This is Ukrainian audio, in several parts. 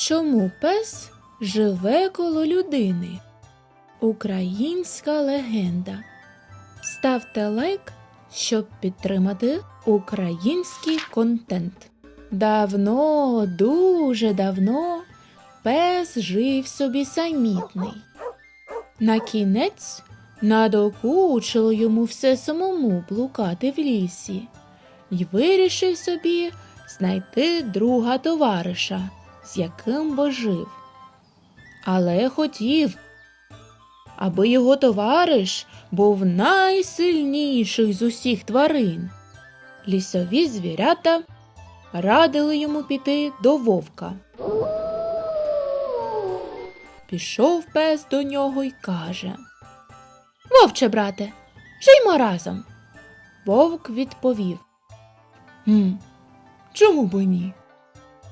Чому пес живе коло людини? Українська легенда. Ставте лайк, щоб підтримати український контент. Давно, дуже давно пес жив собі самітний. На кінець надокучило йому все самому блукати в лісі й вирішив собі знайти друга товариша, з яким би жив. Але хотів, аби його товариш був найсильніший з усіх тварин. Лісові звірята радили йому піти до вовка. Пішов пес до нього й каже Вовче, брате, жиймо разом. Вовк відповів Хм, чому б ні?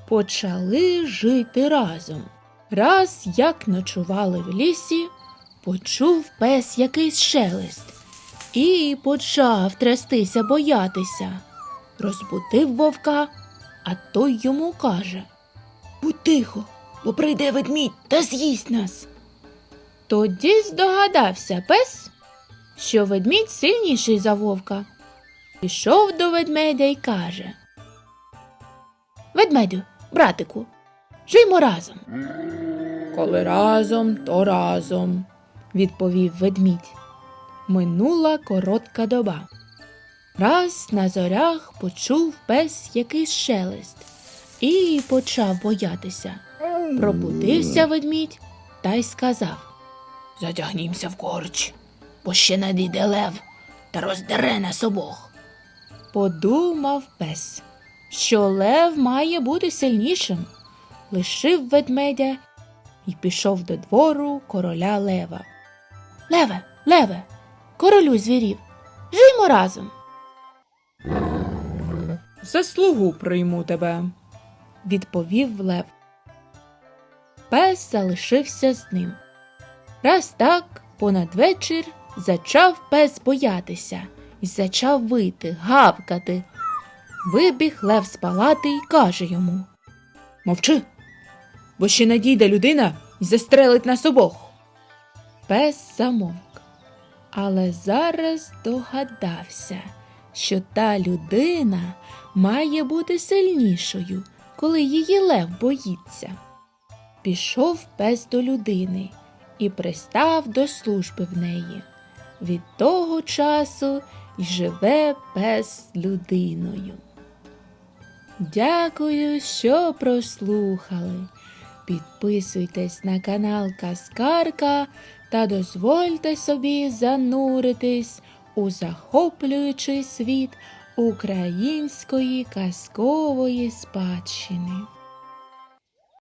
Почали жити разом. Раз як ночували в лісі, почув пес якийсь шелест і почав трястися, боятися. Розбудив вовка, а той йому каже Будь тихо, бо прийде ведмідь та з'їсть нас. Тоді здогадався пес, що ведмідь сильніший за вовка. Пішов до ведмедя й каже Ведмедю, братику, жиймо разом. Коли разом, то разом, відповів ведмідь. Минула коротка доба. Раз на зорях почув пес якийсь шелест і почав боятися. Пробудився ведмідь та й сказав Затягнімся в корч, бо ще надійде лев та роздере нас обох. Подумав пес, що лев має бути сильнішим, лишив ведмедя і пішов до двору короля лева. Леве, леве, королю звірів, жиймо разом. Заслугу прийму тебе. відповів лев. Пес залишився з ним. Раз так, понад вечір, зачав пес боятися і зачав вити, гавкати. Вибіг лев з палати й каже йому Мовчи, бо ще надійде людина і застрелить нас обох. Пес замовк, але зараз догадався, що та людина має бути сильнішою, коли її лев боїться. Пішов пес до людини і пристав до служби в неї. Від того часу й живе пес з людиною. Дякую, що прослухали. Підписуйтесь на канал Каскарка та дозвольте собі зануритись у захоплюючий світ української казкової спадщини.